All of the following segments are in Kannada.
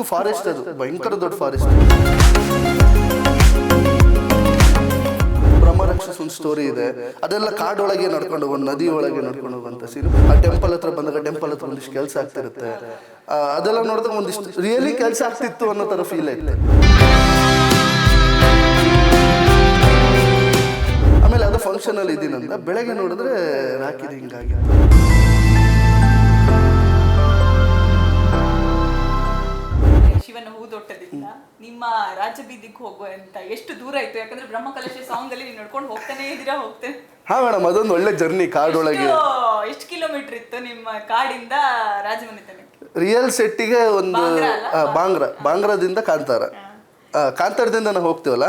ಫಾರೆಸ್ಟ್ ಅದು, ಭಯಂಕರ ದೊಡ್ಡ ಫಾರೆಸ್ಟ್ ಬ್ರಹ್ಮರಕ್ಷಸ್ ಸ್ಟೋರಿ ಇದೆ. ಅದೆಲ್ಲ ಕಾಡೊಳಗೆ ನಡ್ಕೊಂಡು ಹೋಗೋ, ನದಿ ಒಳಗೆ ನಡ್ಕೊಂಡು ಹೋಗುವಂತ ಸೀನ್ ಆ ಟೆಂಪಲ್ ಹತ್ರ ಬಂದಾಗ ಟೆಂಪಲ್ ಹತ್ರ ಒಂದಿಷ್ಟು ಕೆಲಸ ಆಗ್ತಿರುತ್ತೆ. ಅದೆಲ್ಲ ನೋಡಿದಾಗ ಒಂದಿಷ್ಟು ರಿಯಲಿ ಕೆಲಸ ಆಗ್ತಿತ್ತು ಅನ್ನೋ ತರ ಫೀಲ್ ಆಯ್ತು. ಆಮೇಲೆ ಅದು ಫಂಕ್ಷನ್ ಅಲ್ಲಿ ಇದೀನಂತ ಬೆಳಗ್ಗೆ ನೋಡಿದ್ರೆ ರಾಕಿದೆ ಹಿಂಗಾಗಿ ಶಿವನ ಹೂದೋಟದಿಂದ ನಿಮ್ಮ ರಾಜಬೀದಿಗೆ ಹೋಗುವಂತ ಎಷ್ಟು ದೂರ ಆಯ್ತು ಯಾಕಂದ್ರೆ ಬ್ರಹ್ಮಕಲಶ ಸಾಂಗ್ ಅಲ್ಲಿ ನೀವು ನಡ್ಕೊಂಡು ಹೋಗ್ತಾನೆ ಇದೀರಾ ಹೋಗ್ತೇನೆ. ಹಾ ಮೇಡಮ್ ಅದೊಂದು ಒಳ್ಳೆ ಜರ್ನಿ ಕಾಡೊಳಗೆ. ಎಷ್ಟು ಕಿಲೋಮೀಟರ್ ಇತ್ತು ನಿಮ್ಮ ಕಾಡಿಂದ ರಾಜಮನೆ ತನಕ ರಿಯಲ್ ಸೆಟ್ಟಿಗೆ ಒಂದು ಬಾಂಗ್ರಾ ಬಾಂಗ್ರದಿಂದ ಕಾಂತಾರ. ಕಾಂತಾರದಿಂದ ನಾವು ಹೋಗ್ತೀವಲ್ಲ?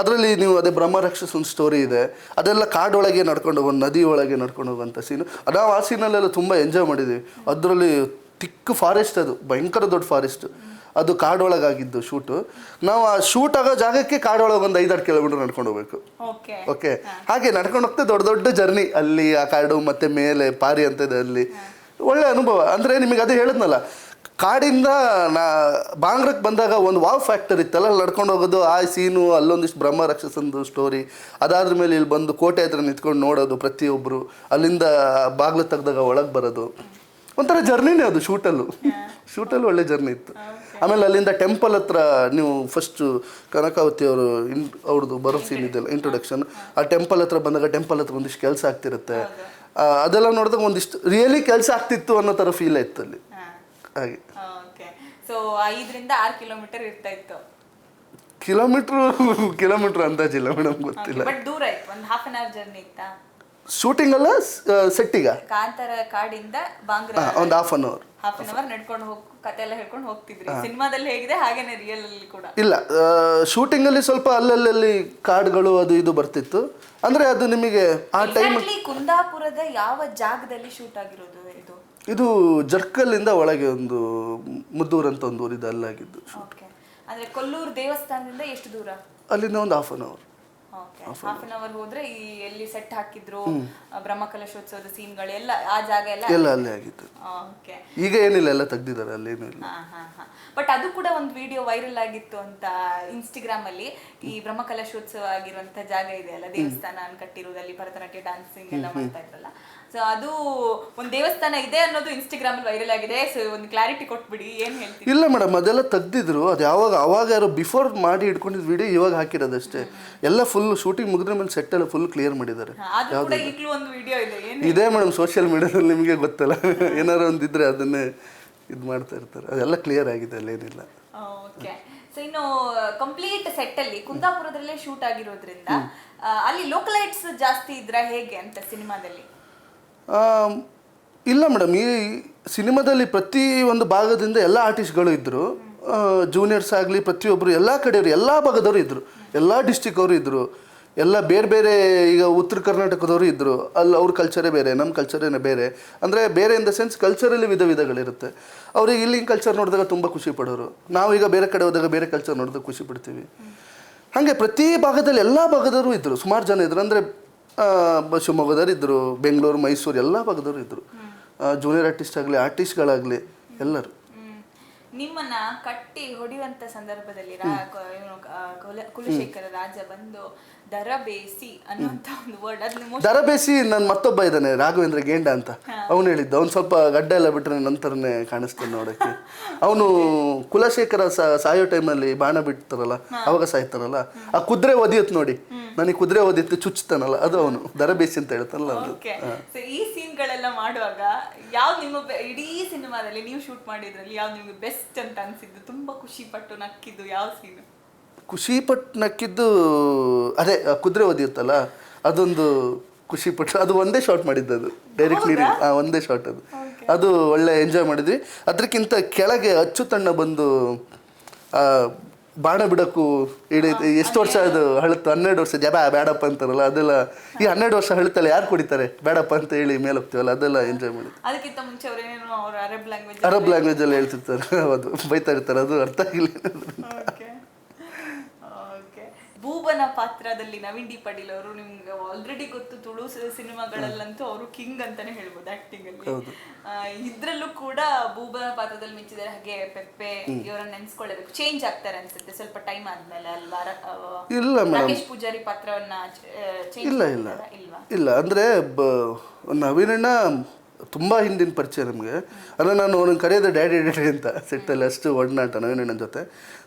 ಅದರಲ್ಲಿ ನೀವು ಅದೇ ಬ್ರಹ್ಮರಾಕ್ಷಸ ಒಂದು ಸ್ಟೋರಿ ಇದೆ. ಅದೆಲ್ಲ ಕಾಡೊಳಗೆ ನಡ್ಕೊಂಡು ಹೋಗೋ ನದಿ ಒಳಗೆ ನಡ್ಕೊಂಡು ಹೋಗುವಂಥ ಸೀನು ನಾವು ಆ ಸೀನಲ್ಲೆಲ್ಲ ತುಂಬ ಎಂಜಾಯ್ ಮಾಡಿದ್ದೀವಿ ಅದರಲ್ಲಿ ತಿಕ್ಕು ಫಾರೆಸ್ಟ್ ಅದು ಭಯಂಕರ ದೊಡ್ಡ ಫಾರೆಸ್ಟ್ ಅದು ಕಾಡೊಳಗಾಗಿದ್ದು ಶೂಟು. ನಾವು ಆ ಶೂಟ್ ಆಗೋ ಜಾಗಕ್ಕೆ ಕಾಡೊಳಗೆ ಒಂದು ಐದಾರು ಕಿಲೋಮೀಟರ್ ನಡ್ಕೊಂಡು ಹೋಗ್ಬೇಕು. ಓಕೆ. ಹಾಗೆ ನಡ್ಕೊಂಡು ಹೋಗ್ತಾ ದೊಡ್ಡ ದೊಡ್ಡ ಜರ್ನಿ ಅಲ್ಲಿ ಆ ಕಾಡು ಮತ್ತೆ ಮೇಲೆ ಪಾರಿ ಅಂತ ಇದೆ ಅಲ್ಲಿ. ಒಳ್ಳೆ ಅನುಭವ. ಅಂದರೆ ನಿಮಗೆ ಅದೇ ಹೇಳಿದ್ನಲ್ಲ ಕಾಡಿಂದ ನಾ ಬಾಂಗ್ರಕ್ಕೆ ಬಂದಾಗ ಒಂದು ವಾವ್ ಫ್ಯಾಕ್ಟರ್ ಇತ್ತಲ್ಲ ಅಲ್ಲಿ ನಡ್ಕೊಂಡು ಹೋಗೋದು ಆ ಸೀನು ಅಲ್ಲೊಂದಿಷ್ಟು ಬ್ರಹ್ಮ ರಕ್ಷಸಂದು ಸ್ಟೋರಿ ಅದಾದ್ರ ಮೇಲೆ ಇಲ್ಲಿ ಬಂದು ಕೋಟೆ ಹತ್ರ ನಿಂತ್ಕೊಂಡು ನೋಡೋದು ಪ್ರತಿಯೊಬ್ಬರು ಅಲ್ಲಿಂದ ಬಾಗ್ಲು ತೆಗ್ದಾಗ ಒಳಗೆ ಬರೋದು. ಒಂಥರ ಜರ್ನಿನೇ ಅದು ಶೂಟಲ್ಲು. ಶೂಟಲ್ಲಿ ಒಳ್ಳೆ ಜರ್ನಿ ಇತ್ತು. ಆಮೇಲೆ ಅಲ್ಲಿಂದ ಟೆಂಪಲ್ ಹತ್ರ ನೀವು ಫಸ್ಟು ಕನಕಾವತಿ ಅವರು ಇನ್ ಅವ್ರದ್ದು ಬರೋ ಸೀನ್ ಇದೆಲ್ಲ ಇಂಟ್ರೊಡಕ್ಷನ್ ಆ ಟೆಂಪಲ್ ಹತ್ರ ಬಂದಾಗ ಟೆಂಪಲ್ ಹತ್ರ ಒಂದಿಷ್ಟು ಕೆಲಸ ಆಗ್ತಿರುತ್ತೆ. ಅದೆಲ್ಲ ನೋಡಿದಾಗ ಒಂದಿಷ್ಟು ರಿಯಲಿ ಕೆಲಸ ಆಗ್ತಿತ್ತು ಅನ್ನೋ ಥರ ಫೀಲ್ ಆಯ್ತು ಅಲ್ಲಿ. ಹಾಗೆ. ಓಕೆ ಸೊ ಐದರಿಂದ ಆರು ಕಿಲೋಮೀಟರ್ ಇರ್ತಾ ಇತ್ತು. ಕಿಲೋಮೀಟ್ರ್ ಕಿಲೋಮೀಟ್ರ್ ಅಂದಾಜಿಲ್ಲ ಮೇಡಮ್ ಗೊತ್ತಿಲ್ಲ. ಬಟ್ ದೂರ ಇತ್ತು ಒಂದು ಹಾಫ್ ಅನ್ ಅವರ್ ಜರ್ನಿ ಇತ್ತಾ? ಶೂಟಿಂಗ್ ಅಲ್ಲ ಸೆಟ್ಟಿಗ? ಕಾಂತಾರ ಕಾಡಿಂದ ಬಾಂಗ್ರಾ ಒಂದು half an hour half an hour ನಡ್ಕೊಂಡು ಹೋಗ್ ಕತೆ ಎಲ್ಲ ಹೇಳ್ಕೊಂಡು ಹೋಗ್ತಿದ್ರಿ. ಸಿನಿಮಾದಲ್ಲಿ ಹೇಗಿದೆ? ಹಾಗೇನೆ ರಿಯಲ್ ಅಲ್ಲಿ ಕೂಡ. ಇಲ್ಲ ಶೂಟಿಂಗಲ್ಲಿ ಸ್ವಲ್ಪ ಅಲ್ಲಲ್ಲಿ ಕಾಡುಗಳು ಅದು ಇದು ಬರ್ತಿತ್ತು. ಅಂದ್ರೆ ಅದು ನಿಮಗೆ ಆ ಟೈಮ್ ಕುಂದಾಪುರದ ಯಾವ ಜಾಗದಲ್ಲಿ ಶೂಟ್ ಆಗಿರೋದು ಇದು? ಇದು ಜರ್ಕಲ್ಲಿಂದ ಒಳಗೆ ಒಂದು ಮುದ್ದೂರ್ ಅಂತ ಒಂದು ಊರಿದೆ ಅಲ್ಲಾಗಿದ್ದು ಅಂದ್ರೆ ಕೊಲ್ಲೂರು ದೇವಸ್ಥಾನದಿಂದ ಎಷ್ಟು ದೂರ? ಅಲ್ಲಿಂದ ಒಂದು half an hour half an hour ಹೋದ್ರೆ ಈ ಎಲ್ಲಿ ಸೆಟ್ ಹಾಕಿದ್ರು ಬ್ರಹ್ಮಕಲಶೋತ್ಸವದ ಸೀನ್ಗಳು ಎಲ್ಲ ಆ ಜಾಗ ಎಲ್ಲ ಎಲ್ಲ ಅಲ್ಲೇ ಆಗಿತ್ತು. ಓಕೆ ಈಗ ಏನಿಲ್ಲ ಎಲ್ಲ ತೆಗ್ದಿದ್ದಾರೆ ಅಲ್ಲೇನೂ ಇಲ್ಲ. ಬಟ್ ಅದು ಕೂಡ ಒಂದು ವಿಡಿಯೋ ವೈರಲ್ ಆಗಿತ್ತು ಅಂತ ಇನ್ಸ್ಟಾಗ್ರಾಮ್ ಅಲ್ಲಿ ಈ ಬ್ರಹ್ಮಕಲಶೋತ್ಸವ ಆಗಿರುವಂತ ಜಾಗ ಇದೆ ಅಲ್ಲ ದೇವಸ್ಥಾನ ಅಲ್ಲಿ ಭರತನಾಟ್ಯ ಡಾನ್ಸಿಂಗ್ ಎಲ್ಲ ಮಾಡ್ತಾ ಇದ್ರಲ್ಲ. ಸೊ ಅದು ಒಂದು ದೇವಸ್ಥಾನ ಇದೆ ಅನ್ನೋದು ಇನ್ಸ್ಟಾಗ್ರಾಮ್ ಅಲ್ಲಿ ವೈರಲ್ ಆಗಿದೆ. ಸೊ ಒಂದು ಕ್ಲಾರಿಟಿ ಕೊಟ್ಬಿಡಿ ಏನು ಹೇಳ್ತೀವಿ ಇಲ್ಲ ಮೇಡಮ್ ಅದೆಲ್ಲ ತೆಗ್ದಿದ್ರು. ಅದು ಯಾವಾಗ ಅವಾಗ ಯಾರೋ ಬಿಫೋರ್ ಮಾಡಿ ಇಟ್ಕೊಂಡಿದ್ ವಿಡಿಯೋ ಇವಾಗ ಹಾಕಿರೋದಷ್ಟೇ ಎಲ್ಲ ಫುಲ್ ಶೂಟಿಂಗ್ ಮುಗಿದ್ರ ಮೇಲೆ ಸೆಟ್ ಎಲ್ಲ ಫುಲ್ ಕ್ಲಿಯರ್ ಮಾಡಿದ್ದಾರೆ. ಅದು ಕೂಡ ಈಗಲೂ ಒಂದು ವಿಡಿಯೋ ಇದೆ ಏನ್ ಇದೇ ಮೇಡಮ್ ಸೋಷಿಯಲ್ ಮೀಡಿಯಾದಲ್ಲಿ ನಿಮಗೆ ಗೊತ್ತಲ್ಲ. ಏನಾರು ಒಂದಿದ್ರೆ ಅದನ್ನೇ ಇದು ಮಾಡ್ತಾ ಇರ್ತಾರೆ. ಅದೆಲ್ಲ ಕ್ಲಿಯರ್ ಆಗಿದೆ ಅಲ್ಲೇನಿಲ್ಲ ಓಕೆ. ಸೊ ಇನ್ನು ಕಂಪ್ಲೀಟ್ ಸೆಟ್ ಅಲ್ಲಿ ಕುಂದಾಪುರದಲ್ಲೇ ಶೂಟ್ ಆಗಿರೋದ್ರಿಂದ ಅಲ್ಲಿ ಲೋಕಲೈಟ್ಸ್ ಜಾಸ್ತಿ ಇದ್ರ ಹೇಗೆ ಅಂತ ಸಿನಿಮಾದಲ್ಲಿ? ಇಲ್ಲ ಮೇಡಮ್, ಈ ಸಿನಿಮಾದಲ್ಲಿ ಪ್ರತಿ ಒಂದು ಭಾಗದಿಂದ ಎಲ್ಲ ಆರ್ಟಿಸ್ಟ್ಗಳು ಇದ್ದರು ಜೂನಿಯರ್ಸ್ ಆಗಲಿ ಪ್ರತಿಯೊಬ್ಬರು ಎಲ್ಲ ಕಡೆಯವರು, ಎಲ್ಲ ಭಾಗದವರು ಇದ್ದರು ಎಲ್ಲ ಡಿಸ್ಟಿಕ್ ಅವರು ಇದ್ದರು ಎಲ್ಲ ಬೇರೆ ಬೇರೆ ಈಗ ಉತ್ತರ ಕರ್ನಾಟಕದವರು ಇದ್ದರು ಅಲ್ಲಿ ಅವ್ರ ಕಲ್ಚರೇ ಬೇರೆ ನಮ್ಮ ಕಲ್ಚರೇ ಬೇರೆ. ಅಂದರೆ ಬೇರೆ ಇನ್ ದ ಸೆನ್ಸ್ ಕಲ್ಚರಲ್ಲಿ ವಿಧ ವಿಧಗಳಿರುತ್ತೆ. ಅವ್ರಿಗೆ ಇಲ್ಲಿನ ಕಲ್ಚರ್ ನೋಡಿದಾಗ ತುಂಬ ಖುಷಿ ಪಡೋರು. ನಾವು ಈಗ ಬೇರೆ ಕಡೆ ಹೋದಾಗ ಬೇರೆ ಕಲ್ಚರ್ ನೋಡಿದಾಗ ಖುಷಿ ಪಡ್ತೀವಿ. ಹಾಗೆ ಪ್ರತಿ ಭಾಗದಲ್ಲಿ ಎಲ್ಲ ಭಾಗದವರು ಇದ್ದರು ಸುಮಾರು ಜನ ಇದ್ದರು ಅಂದರೆ ಶಿವಮೊಗ್ಗದವ್ರು ಇದ್ದರು ಬೆಂಗಳೂರು ಮೈಸೂರು ಎಲ್ಲ ಭಾಗದವರು ಇದ್ದರು ಜೂನಿಯರ್ ಆರ್ಟಿಸ್ಟ್ ಆಗಲಿ ಆರ್ಟಿಸ್ಟ್ಗಳಾಗಲಿ ಎಲ್ಲರು. ನಿಮ್ಮನ್ನ ಕಟ್ಟಿ ಹೊಡೆಯುವಂತ ಸಂದರ್ಭದಲ್ಲಿ ಕುಲಶೇಖರ ರಾಜ ಬಂದು ದರ ಬೇಸಿ ಅನ್ನುವಂತ ಒಂದು ವರ್ಡ್ most- ದರಬೇಸಿ ನನ್ನ ಮತ್ತೊಬ್ಬ ಇದ್ದಾನೆ ರಾಘವೇಂದ್ರ ಗೇಂಡ ಅಂತ. ಅವನು ಹೇಳಿದ್ದ ಅವ್ನು ಸ್ವಲ್ಪ ಗಡ್ಡ ಎಲ್ಲ ಬಿಟ್ಟರೆ ನಂತರನೇ ಕಾಣಿಸ್ತಾನೆ ನೋಡಕ್ಕೆ. ಅವನು ಕುಲಶೇಖರ ಸಾಯೋ ಟೈಮಲ್ಲಿ ಬಾಣ ಬಿಡ್ತಾರಲ್ಲ ಅವಾಗ ಸಾಯ್ತಾರಲ್ಲ. ಆ ಕುದುರೆ ಒದಿಯುತ್ತೆ ನೋಡಿ. ನನಗೆ ಕುದುರೆ ಓದಿತ್ತು ಚುಚ್ತಾನಲ್ಲ ಅದು ಅವನು ದರಬೇಸಿ ಅಂತ ಹೇಳ್ತಾನಲ್ಲ ಅವನು. ಈ ಸೀನ್ಗಳೆಲ್ಲ ಮಾಡುವಾಗ ಯಾವ ನಿಮ್ಮ ಇಡೀ ಸಿನಿಮಾದಲ್ಲಿ ನೀವು ಶೂಟ್ ಮಾಡಿದ್ರಲ್ಲಿ ಯಾವ ನಿಮ್ಗೆ ಬೆಸ್ಟ್ ಅಂತ ಅನ್ಸಿದ್ದು? ತುಂಬಾ ಖುಷಿ ಪಟ್ಟು ನಕ್ಕಿದ್ದು ಯಾವ ಸೀನ್? ಖುಷಿ ಪಟ್ಟು ನಕ್ಕಿದ್ದು ಅದೇ ಕುದುರೆ ಓದಿರುತ್ತಲ್ಲ ಅದೊಂದು ಖುಷಿ ಪಟ್ಟು ಅದು ಒಂದೇ ಶಾರ್ಟ್ ಮಾಡಿದ್ದು ಅದು ಡೈರೆಕ್ಟ್ ನೀರಿ ಒಂದೇ ಶಾರ್ಟ್ ಅದು. ಅದು ಒಳ್ಳೆ ಎಂಜಾಯ್ ಮಾಡಿದ್ವಿ. ಅದಕ್ಕಿಂತ ಕೆಳಗೆ ಅಚ್ಚುತಣ್ಣ ಬಂದು ಆ, ಬಾಣ ಬಿಡಕ್ಕೂ ಇಡೀ ಎಷ್ಟು ವರ್ಷ ಅದು ಹಳುತ್ತು ಹನ್ನೆರಡು ವರ್ಷ ಜಬ ಬೇಡಪ್ಪ ಅಂತಾರಲ್ಲ ಅದೆಲ್ಲ ಈ ಹನ್ನೆರಡು ವರ್ಷ ಹಳುತ್ತಲ್ಲ ಯಾರು ಕುಡಿತಾರೆ? ಬೇಡಪ್ಪ ಅಂತ ಹೇಳಿ ಮೇಲೆ ಹೋಗ್ತೀವಲ್ಲ ಅದೆಲ್ಲ ಎಂಜಾಯ್ ಮಾಡಿ. ಅದಕ್ಕಿಂತ ಮುಂಚೆ ಅರಬ್ ಲ್ಯಾಂಗ್ವೇಜ್ ಅರಬ್ ಲ್ಯಾಂಗ್ವೇಜಲ್ಲಿ ಹೇಳ್ತಿರ್ತಾರೆ. ಅದು ಬೈತಾ ಇರ್ತಾರೆ ಅದು ಅರ್ಥ ಆಗಿಲ್ಲ. ಬೂಬನ ಪಾತ್ರದಲ್ಲಿ ನವೀನ್ ಡಿ ಪಾಟೀಲ್ ಅವರು ನಿಮ್ಗೆ ಆಲ್ರೆಡಿ ಗೊತ್ತು ತುಳು ಸಿನಿಮಾಗಳಲ್ಲಂತೂ ಅವರು ಕಿಂಗ್ ಅಂತಾನೆ ಹೇಳ್ಬೋದು ಆಕ್ಟಿಂಗ್ ಅಲ್ಲಿ. ಇದ್ರಲ್ಲೂ ಕೂಡ ಬೂಬನ ಪಾತ್ರದಲ್ಲಿ ಮಿಂಚಿದ್ದಾರೆ ಹಾಗೆ ಪೆಪ್ಪೆ ಇವರನ್ನ ನೆನ್ಸ್ಕೊಳ್ಳಬೇಕು ಚೇಂಜ್ ಆಗ್ತಾರೆ ಅನ್ಸುತ್ತೆ. ಸ್ವಲ್ಪ ಟೈಮ್ ಆದ್ಮೇಲೆ ಅಲ್ವಾ? ಇಲ್ಲ ರಾಕೇಶ್ ಪೂಜಾರಿ ಪಾತ್ರವನ್ನ ಇಲ್ಲ ಇಲ್ಲ. ಇಲ್ವಾ? ಇಲ್ಲ ಅಂದ್ರೆ ನವೀನಣ್ಣ ತುಂಬ ಹಿಂದಿನ ಪರಿಚಯ ನಮಗೆ. ಅಂದರೆ ನಾನು ಅವ್ರನ್ನ ಕರೆಯೋದು ಡ್ಯಾಡಿ ಡ್ಯಾಡಿ ಅಂತ ಸೆಟ್ಟಲ್ಲಿ ಅಷ್ಟು ಒಡನಾಟ ನವೀನಣ್ಣನ ಜೊತೆ.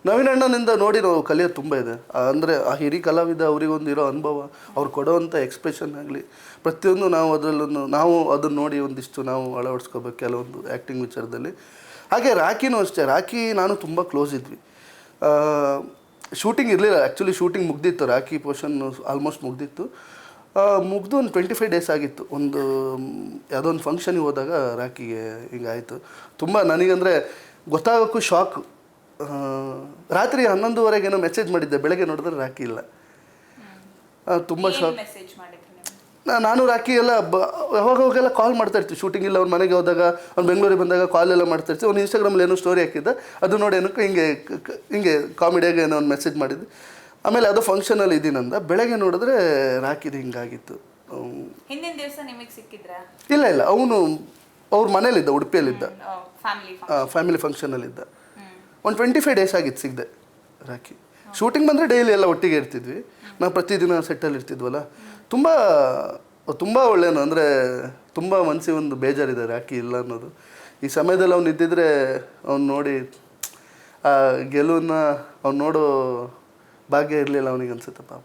ನವೀನಣ್ಣನಿಂದ ನೋಡಿ ನಾವು ಕಲಿಯೋದು ತುಂಬ ಇದೆ. ಅಂದರೆ ಆ ಹಿರಿ ಕಲಾವಿದ ಅವರಿಗೊಂದು ಇರೋ ಅನುಭವ, ಅವ್ರು ಕೊಡೋವಂಥ ಎಕ್ಸ್ಪ್ರೆಷನ್ ಆಗಲಿ, ಪ್ರತಿಯೊಂದು ನಾವು ಅದರಲ್ಲೂ ನಾವು ಅದನ್ನು ನೋಡಿ ಒಂದಿಷ್ಟು ನಾವು ಅಳವಡಿಸ್ಕೋಬೇಕು ಕೆಲವೊಂದು ಆ್ಯಕ್ಟಿಂಗ್ ವಿಚಾರದಲ್ಲಿ. ಹಾಗೆ ರಾಕಿನೂ ಅಷ್ಟೇ. ರಾಕಿ ನಾನು ತುಂಬ ಕ್ಲೋಸ್ ಇದ್ವಿ. ಶೂಟಿಂಗ್ ಇರಲಿಲ್ಲ. ಆ್ಯಕ್ಚುಲಿ ಶೂಟಿಂಗ್ ಮುಗ್ದಿತ್ತು. ರಾಖಿ ಪೋರ್ಷನ್ ಆಲ್ಮೋಸ್ಟ್ ಮುಗ್ದಿತ್ತು. ಮುಗ್ದು ಒಂದು ಟ್ವೆಂಟಿ ಫೈವ್ ಡೇಸ್ ಆಗಿತ್ತು. ಒಂದು ಯಾವುದೋ ಒಂದು ಫಂಕ್ಷನಿಗೆ ಹೋದಾಗ ರಾಕಿಗೆ ಹಿಂಗಾಯಿತು ತುಂಬ ನನಗಂದರೆ ಗೊತ್ತಾಗೋಕ್ಕೂ ಶಾಕ್ ರಾತ್ರಿ ಹನ್ನೊಂದುವರೆಗೇನೋ ಮೆಸೇಜ್ ಮಾಡಿದ್ದೆ. ಬೆಳಗ್ಗೆ ನೋಡಿದ್ರೆ ರಾಕಿ ಇಲ್ಲ. ತುಂಬ ಶಾಕ್ ಮೆಸೇಜ್ ಮಾಡಿದ್ರು ನಾ- ನಾನು ರಾಕಿ ಎಲ್ಲ ಬ ಯಾವಾಗ ಹೋಗೆಲ್ಲ ಕಾಲ್ ಮಾಡ್ತಾ ಇರ್ತೀವಿ. ಶೂಟಿಂಗ್ ಇಲ್ಲ ಅವ್ರ ಮನೆಗೆ ಹೋದಾಗ ಅವ್ನು ಬೆಂಗಳೂರಿಗೆ ಬಂದಾಗ ಕಾಲ್ ಎಲ್ಲ ಮಾಡ್ತಾ ಇರ್ತೀವಿ. ಅವ್ನು ಇನ್ಸ್ಟಾಗ್ರಾಮಲ್ಲಿ ಏನೋ ಸ್ಟೋರಿ ಹಾಕಿದ್ದ. ಅದು ನೋಡಿ ಏನಕ್ಕೆ ಹಿಂಗೆ ಹಿಂಗೆ ಕಾಮಿಡಿಯಾಗಿ ಏನೋ ಒಂದು ಮೆಸೇಜ್ ಮಾಡಿದ್ದು. ಆಮೇಲೆ ಅದು ಫಂಕ್ಷನಲ್ಲಿ ಇದ್ದೀನಂದ ಬೆಳಗ್ಗೆ ನೋಡಿದ್ರೆ ರಾಕಿದು ಹಿಂಗಾಗಿತ್ತು. ಹಿಂದಿನ ದಿವಸ ನಿಮಗೆ ಸಿಕ್ಕಿದ್ರ? ಇಲ್ಲ ಇಲ್ಲ ಅವನು ಅವ್ರ ಮನೇಲಿದ್ದ ಉಡುಪಿಯಲ್ಲಿದ್ದ. ಫ್ಯಾಮಿಲಿ ಫ್ಯಾಮಿಲಿ ಫಂಕ್ಷನಲ್ಲಿದ್ದ ಒಂದು ಟ್ವೆಂಟಿ ಫೈವ್ ಡೇಸ್ ಆಗಿತ್ತು ಸಿಗದೆ ರಾಕಿ. ಶೂಟಿಂಗ್ ಬಂದರೆ ಡೈಲಿ ಎಲ್ಲ ಒಟ್ಟಿಗೆ ಇರ್ತಿದ್ವಿ. ನಾವು ಪ್ರತಿದಿನ ಸೆಟ್ಟಲ್ಲಿ ಇರ್ತಿದ್ವಲ್ಲ. ತುಂಬ ತುಂಬ ಒಳ್ಳೆಯನು ಅಂದರೆ ತುಂಬ ಮನಸ್ಸಿಗೆ ಒಂದು ಬೇಜಾರಿದೆ ರಾಕಿ ಇಲ್ಲ ಅನ್ನೋದು. ಈ ಸಮಯದಲ್ಲಿ ಅವ್ನು ಇದ್ದಿದ್ರೆ ಅವ್ನು ನೋಡಿ ಆ ಗೆಲುವನ್ನ ಅವ್ನು ನೋಡೋ ಭಾಗ್ಯ ಇರಲಿಲ್ಲ ಅವನಿಗೆ ಅನ್ಸುತ್ತೆ ಪಾಪ.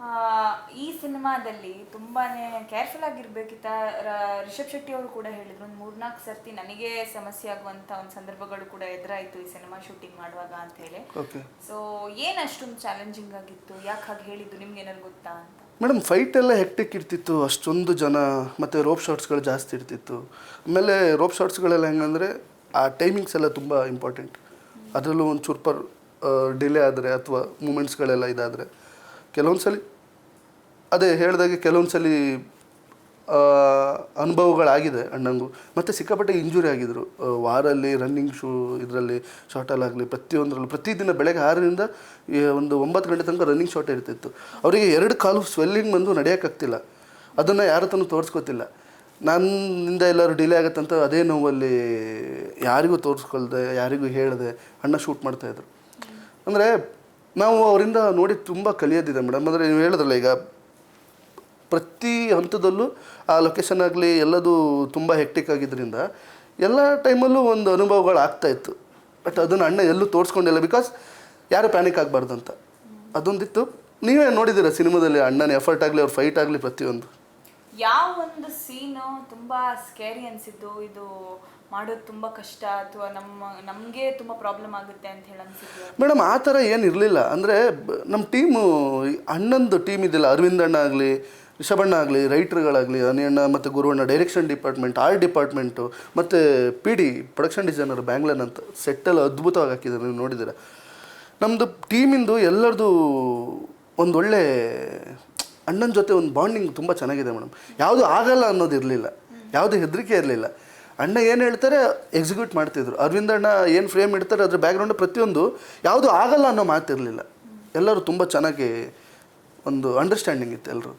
ಆ, ಈ ಸಿನಿಮಾದಲ್ಲಿ ತುಂಬಾನೇ ಕೇರ್ಫುಲ್ ಆಗಿರ್ಬೇಕಿತ್ತ ರ- ರಿಷಬ್ ಶೆಟ್ಟಿ ಅವರು ಕೂಡ ಹೇಳಿದ್ರು. ಒಂದು ಮೂರ್ನಾಲ್ಕು ಸರ್ತಿ ನನಗೆ ಸಮಸ್ಯೆ ಆಗುವಂತ ಒಂದು ಸಂದರ್ಭಗಳು ಕೂಡ ಎದುರಾಯ್ತು ಈ ಸಿನಿಮಾ ಶೂಟಿಂಗ್ ಮಾಡುವಾಗ ಅಂತ ಹೇಳಿ. ಓಕೆ ಸೊ ಏನ್ ಅಷ್ಟೊಂದು ಚಾಲೆಂಜಿಂಗ್ ಆಗಿತ್ತು? ಯಾಕೆ ಹಾಗೆ ಹೇಳಿದ್ದು? ನಿಮ್ಗೆ ಏನಾದ್ರು ಗೊತ್ತಾ ಅಂತ? ಮೇಡಮ್ ಫೈಟ್ ಎಲ್ಲ ಹೆಕ್ಟಿಕ್ ಇರ್ತಿತ್ತು. ಅಷ್ಟೊಂದು ಜನ ಮತ್ತು ರೋಪ್ ಶಾರ್ಟ್ಸ್ಗಳು ಜಾಸ್ತಿ ಇರ್ತಿತ್ತು. ಆಮೇಲೆ ರೋಪ್ ಶಾರ್ಟ್ಸ್ಗಳೆಲ್ಲ ಹೆಂಗಂದ್ರೆ ಆ ಟೈಮಿಂಗ್ಸ್ ಎಲ್ಲ ತುಂಬ ಇಂಪಾರ್ಟೆಂಟ್ ಅದರಲ್ಲೂ ಒಂದು ಚೂರ್ಪರ್ ಡಿಲೇ ಆದರೆ ಅಥವಾ ಮೂಮೆಂಟ್ಸ್ಗಳೆಲ್ಲ ಇದಾದರೆ. ಕೆಲವೊಂದು ಸಲ ಅದೇ ಹೇಳಿದಾಗೆ ಕೆಲವೊಂದು ಸಲ ಅನುಭವಗಳಾಗಿದೆ ಅಣ್ಣಂಗೂ. ಮತ್ತು ಸಿಕ್ಕಾಪಟ್ಟೆ ಇಂಜುರಿ ಆಗಿದ್ರು. ವಾರಲ್ಲಿ ರನ್ನಿಂಗ್ ಶೂ ಇದರಲ್ಲಿ ಶಾರ್ಟಲ್ಲಾಗಲಿ ಪ್ರತಿಯೊಂದರಲ್ಲೂ, ಪ್ರತಿದಿನ ಬೆಳಗ್ಗೆ ಆರರಿಂದ ಒಂದು ಒಂಬತ್ತು ಗಂಟೆ ತನಕ ರನ್ನಿಂಗ್ ಶಾರ್ಟ್ ಇರ್ತಿತ್ತು. ಅವರಿಗೆ ಎರಡು ಕಾಲು ಸ್ವೆಲ್ಲಿಂಗ್ ಬಂದು ನಡೆಯೋಕ್ಕಾಗ್ತಿಲ್ಲ. ಅದನ್ನು ಯಾರ ಹತ್ರನೂ ತೋರಿಸ್ಕೊತಿಲ್ಲ. ನನ್ನಿಂದ ಎಲ್ಲರೂ ಡಿಲೇ ಆಗುತ್ತಂತ ಅದೇ ನೋವಲ್ಲಿ ಯಾರಿಗೂ ತೋರಿಸ್ಕೊಳ್ದೆ, ಯಾರಿಗೂ ಹೇಳದೆ, ಅಣ್ಣ ಶೂಟ್ ಮಾಡ್ತಾಯಿದ್ರು ಅಂದರೆ ನಾವು ಅವರಿಂದ ನೋಡಿ ತುಂಬ ಕಲಿಯೋದಿದೆ ಮೇಡಮ್. ಅಂದರೆ ನೀವು ಹೇಳಿದ್ರಲ್ಲ ಈಗ ಪ್ರತಿ ಹಂತದಲ್ಲೂ ಆ ಲೊಕೇಶನ್ ಆಗಲಿ ಎಲ್ಲದೂ ತುಂಬ ಹೆಕ್ಟಿಕ್ ಆಗಿದ್ದರಿಂದ ಎಲ್ಲ ಟೈಮಲ್ಲೂ ಒಂದು ಅನುಭವಗಳು ಆಗ್ತಾ ಇತ್ತು. ಬಟ್ ಅದನ್ನು ಅಣ್ಣ ಎಲ್ಲೂ ತೋರಿಸ್ಕೊಂಡಿಲ್ಲ ಬಿಕಾಸ್ ಯಾರು ಪ್ಯಾನಿಕ್ ಆಗಬಾರ್ದು ಅಂತ ಅದೊಂದಿತ್ತು. ನೀವೇ ನೋಡಿದ್ದೀರಾ ಸಿನಿಮಾದಲ್ಲಿ ಅಣ್ಣನ ಎಫರ್ಟ್ ಆಗಲಿ ಅವ್ರ ಫೈಟ್ ಆಗಲಿ ಪ್ರತಿಯೊಂದು? ಯಾವ ಒಂದು ಸೀನು ತುಂಬ ಸ್ಕೇರಿ ಅನಿಸಿದ್ದು. ಇದು ಮಾಡೋದು ತುಂಬ ಕಷ್ಟ ಅಥವಾ ನಮ್ಮ, ನಮಗೆ ತುಂಬ ಪ್ರಾಬ್ಲಮ್ ಆಗುತ್ತೆ ಅಂತ ಹೇಳಿ ಅನ್ಸುತ್ತೆ. ಮೇಡಮ್, ಆ ಥರ ಏನು ಇರಲಿಲ್ಲ. ಅಂದರೆ ನಮ್ಮ ಟೀಮು ಅಣ್ಣಂದು ಟೀಮ್ ಇದೆಯಲ್ಲ ಅರವಿಂದ್ ಅಣ್ಣ ಆಗಲಿ, ರಿಷಭಣ್ಣ ಆಗಲಿ, ರೈಟ್ರ್ಗಳಾಗಲಿ, ಅನಿಯಣ್ಣ ಮತ್ತು ಗುರುವಣ್ಣ ಡೈರೆಕ್ಷನ್ ಡಿಪಾರ್ಟ್ಮೆಂಟ್ ಆರ್ಟ್ ಡಿಪಾರ್ಟ್ಮೆಂಟು ಮತ್ತು P D production designer Banglan ಅಂತ ಸೆಟ್ಟೆಲ್ಲ ಅದ್ಭುತವಾಗಿ ಹಾಕಿದ್ದಾರೆ. ನೀವು ನೋಡಿದ್ದೀರ? ನಮ್ಮದು ಟೀಮಿಂದು ಎಲ್ಲರದು ಒಂದು ಒಳ್ಳೆ ಅಣ್ಣನ ಜೊತೆ ಒಂದು ಬಾಂಡಿಂಗ್ ತುಂಬ ಚೆನ್ನಾಗಿದೆ ಮೇಡಮ್. ಯಾವುದು ಆಗಲ್ಲ ಅನ್ನೋದು ಇರಲಿಲ್ಲ. ಯಾವುದು ಹೆದರಿಕೆ ಇರಲಿಲ್ಲ. ಅಣ್ಣ ಏನು ಹೇಳ್ತಾರೆ ಎಕ್ಸಿಕ್ಯೂಟ್ ಮಾಡ್ತಿದ್ರು. ಅರವಿಂದ ಅಣ್ಣ ಏನು ಫ್ರೇಮ್ ಇಡ್ತಾರೆ, ಅದ್ರ ಬ್ಯಾಕ್ಗ್ರೌಂಡ್ ಪ್ರತಿಯೊಂದು ಯಾವುದು ಆಗಲ್ಲ ಅನ್ನೋ ಮಾತಿರಲಿಲ್ಲ. ಎಲ್ಲರೂ ತುಂಬ ಚೆನ್ನಾಗಿ ಒಂದು ಅಂಡರ್ಸ್ಟ್ಯಾಂಡಿಂಗ್ ಇತ್ತು ಎಲ್ಲರೂ